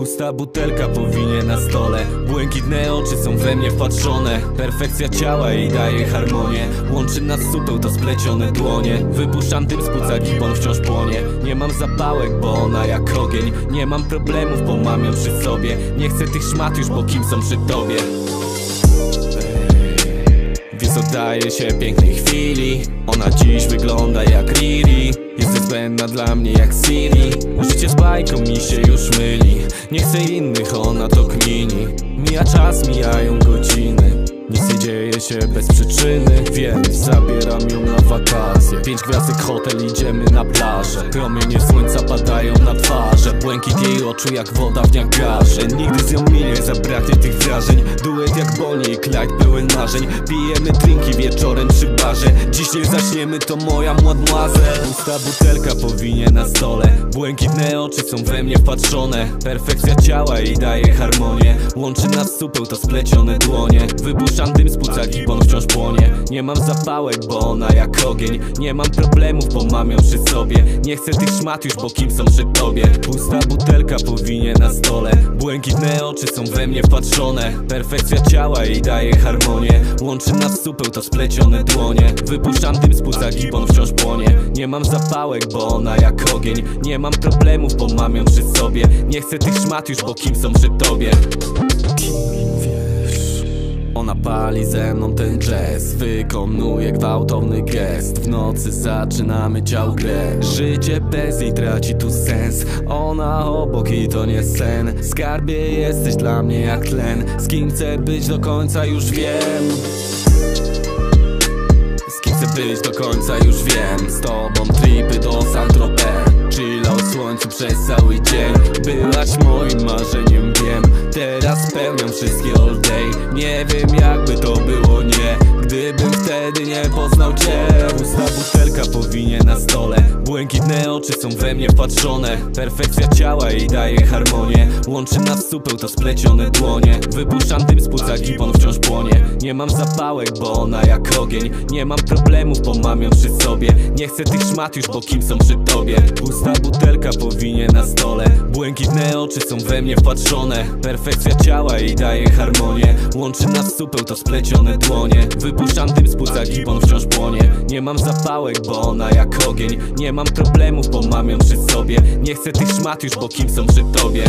Pusta butelka powinie na stole. Błękitne oczy są we mnie wpatrzone. Perfekcja ciała i daje harmonię. Łączy nas supeł to splecione dłonie. Wypuszczam dym z płuca, gibon wciąż płonie. Nie mam zapałek, bo ona jak ogień. Nie mam problemów, bo mam ją przy sobie. Nie chcę tych szmat już, bo kim są przy tobie Więc oddaję się pięknej chwili. Ona dziś wygląda jak Riri. Jest zbędna dla mnie jak Siri. Życie z bajką mi się już myli. Nie chcę innych, ona to kmini. Mija czas, mijają godziny nic nie dzieje się bez przyczyny. Więc zabieram ją na wakacje. Pięć gwiazdek hotel, idziemy na plażę. Promienie słońca padają na twarze. Błękit jej oczu jak woda w Niagarze Nigdy z nią mi nie zabraknie tych wrażeń. Duet jak Bonnie i Clyde pełen marzeń. Pijemy drinki wieczorem nie zaśniemy, to moja mademoiselle. Pusta butelka powinie na stole. Błękitne oczy są we mnie wpatrzone. Perfekcja ciała i daje harmonię. Łączy nas supeł to splecione dłonie. Wypuszczam dym z płuca, gibon wciąż płonie. Nie mam zapałek, bo ona jak ogień. Nie mam problemów, bo mam ją przy sobie. Nie chcę tych szmat już, bo kim są przy tobie? Pusta butelka powinie na stole. Błękitne oczy są we mnie wpatrzone. Perfekcja ciała i daje harmonię. Łączy nas supeł to splecione dłonie. Wypuszczam dym z płuca, gibon wciąż płonie. Nie mam zapałek, bo ona jak ogień. Nie mam problemów, bo mam ją przy sobie. Nie chcę tych szmat już, bo kim są przy tobie? Ona pali ze mną ten jazz. Wykonuje gwałtowny gest. W nocy zaczynamy dział grę. Życie bez niej traci tu sens. Ona obok i to nie sen. Skarbie jesteś dla mnie jak tlen. Z kim chcę być do końca już wiem chcę być do końca już wiem. Z tobą tripy do Saint-Tropez. Chilla o słońcu przez cały dzień. Byłaś moim marzeniem, wiem. Teraz spełniam wszystkie all day. Nie wiem jakby to było, nie. Gdybym wtedy nie poznał cię butelka powinie na stole. Błękitne oczy są we mnie wpatrzone. Perfekcja ciała i daje harmonię. Łączy nas supeł to splecione dłonie. Wypuszczam dym z gibon wciąż płonie. Nie mam zapałek, bo ona jak ogień. Nie mam problemów, bo mam ją przy sobie. Nie chcę tych szmat już, bo kim są przy tobie? Pusta butelka powinie na stole. Błękitne oczy są we mnie wpatrzone. Perfekcja ciała i daje harmonię. Łączy nas supeł to splecione dłonie. Wypuszczam dym z płuca, gibon wciąż płonie. Nie mam zapałek, bo ona jak ogień. Nie mam problemów, bo mam ją przy sobie. Nie chcę tych szmat już, bo kim są przy tobie